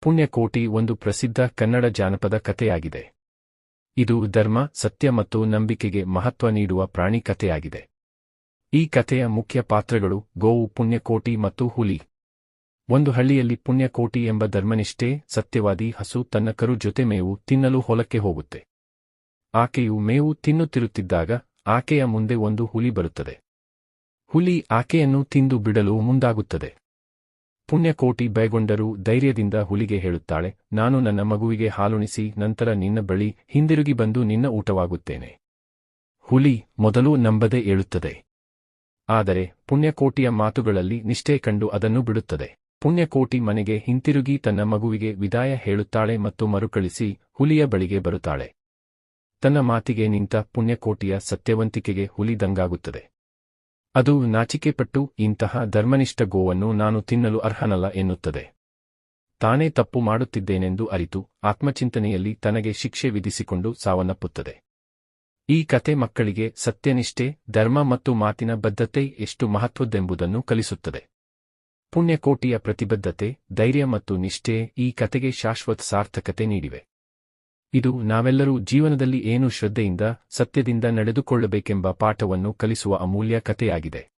ಪುಣ್ಯಕೋಟಿ ಒಂದು ಪ್ರಸಿದ್ಧ ಕನ್ನಡ ಜಾನಪದ ಕಥೆಯಾಗಿದೆ. ಇದು ಧರ್ಮ, ಸತ್ಯ ಮತ್ತು ನಂಬಿಕೆಗೆ ಮಹತ್ವ ನೀಡುವ ಪ್ರಾಣಿ ಕಥೆಯಾಗಿದೆ. ಈ ಕಥೆಯ ಮುಖ್ಯ ಪಾತ್ರಗಳು ಗೋವು, ಪುಣ್ಯಕೋಟಿ ಮತ್ತು ಹುಲಿ. ಒಂದು ಹಳ್ಳಿಯಲ್ಲಿ ಪುಣ್ಯಕೋಟಿ ಎಂಬ ಧರ್ಮನಿಷ್ಠೆ, ಸತ್ಯವಾದಿ ಹಸು ತನ್ನ ಕರು ಜೊತೆ ಮೇವು ತಿನ್ನಲು ಹೊಲಕ್ಕೆ ಹೋಗುತ್ತೆ. ಆಕೆಯು ಮೇವು ತಿನ್ನುತ್ತಿರುತ್ತಿದ್ದಾಗ ಆಕೆಯ ಮುಂದೆ ಒಂದು ಹುಲಿ ಬರುತ್ತದೆ. ಹುಲಿ ಆಕೆಯನ್ನು ತಿಂದು ಬಿಡಲು ಮುಂದಾಗುತ್ತದೆ. ಪುಣ್ಯಕೋಟಿ ಬೈಗೊಂಡರು ಧೈರ್ಯದಿಂದ ಹುಲಿಗೆ ಹೇಳುತ್ತಾಳೆ, ನಾನು ನನ್ನ ಮಗುವಿಗೆ ಹಾಲುಣಿಸಿ ನಂತರ ನಿನ್ನ ಬಳಿ ಹಿಂದಿರುಗಿ ಬಂದು ನಿನ್ನ ಊಟವಾಗುತ್ತೇನೆ. ಹುಲಿ ಮೊದಲು ನಂಬದೆ ಏಳುತ್ತದೆ. ಆದರೆ ಪುಣ್ಯಕೋಟಿಯ ಮಾತುಗಳಲ್ಲಿ ನಿಷ್ಠೆ ಕಂಡು ಅದನ್ನು ಬಿಡುತ್ತದೆ. ಪುಣ್ಯಕೋಟಿ ಮನೆಗೆ ಹಿಂತಿರುಗಿ ತನ್ನ ಮಗುವಿಗೆ ವಿದಾಯ ಹೇಳುತ್ತಾಳೆ ಮತ್ತು ಮರುಕಳಿಸಿ ಹುಲಿಯ ಬಳಿಗೆ ಬರುತ್ತಾಳೆ. ತನ್ನ ಮಾತಿಗೆ ನಿಂತ ಪುಣ್ಯಕೋಟಿಯ ಸತ್ಯವಂತಿಕೆಗೆ ಹುಲಿ ದಂಗಾಗುತ್ತದೆ. ಅದು ನಾಚಿಕೆಪಟ್ಟು ಇಂತಹ ಧರ್ಮನಿಷ್ಠ ಗೋವನ್ನು ನಾನು ತಿನ್ನಲು ಅರ್ಹನಲ್ಲ ಎನ್ನುತ್ತದೆ. ತಾನೇ ತಪ್ಪು ಮಾಡುತ್ತಿದ್ದೇನೆಂದು ಅರಿತು ಆತ್ಮಚಿಂತನೆಯಲ್ಲಿ ತನಗೆ ಶಿಕ್ಷೆ ವಿಧಿಸಿಕೊಂಡು ಸಾವನ್ನಪ್ಪುತ್ತದೆ. ಈ ಕತೆ ಮಕ್ಕಳಿಗೆ ಸತ್ಯನಿಷ್ಠೆ, ಧರ್ಮ ಮತ್ತು ಮಾತಿನ ಬದ್ಧತೆ ಎಷ್ಟು ಮಹತ್ವದ್ದೆಂಬುದನ್ನು ಕಲಿಸುತ್ತದೆ. ಪುಣ್ಯಕೋಟಿಯ ಪ್ರತಿಬದ್ಧತೆ, ಧೈರ್ಯ ಮತ್ತು ನಿಷ್ಠೆ ಈ ಕತೆಗೆ ಶಾಶ್ವತ ಸಾರ್ಥಕತೆ ನೀಡಿವೆ. ಇದು ನಾವೆಲ್ಲರೂ ಜೀವನದಲ್ಲಿ ಏನು ಶ್ರದ್ಧೆಯಿಂದ ಸತ್ಯದಿಂದ ನಡೆದುಕೊಳ್ಳಬೇಕೆಂಬ ಪಾಠವನ್ನು ಕಲಿಸುವ ಅಮೂಲ್ಯ ಕಥೆಯಾಗಿದೆ.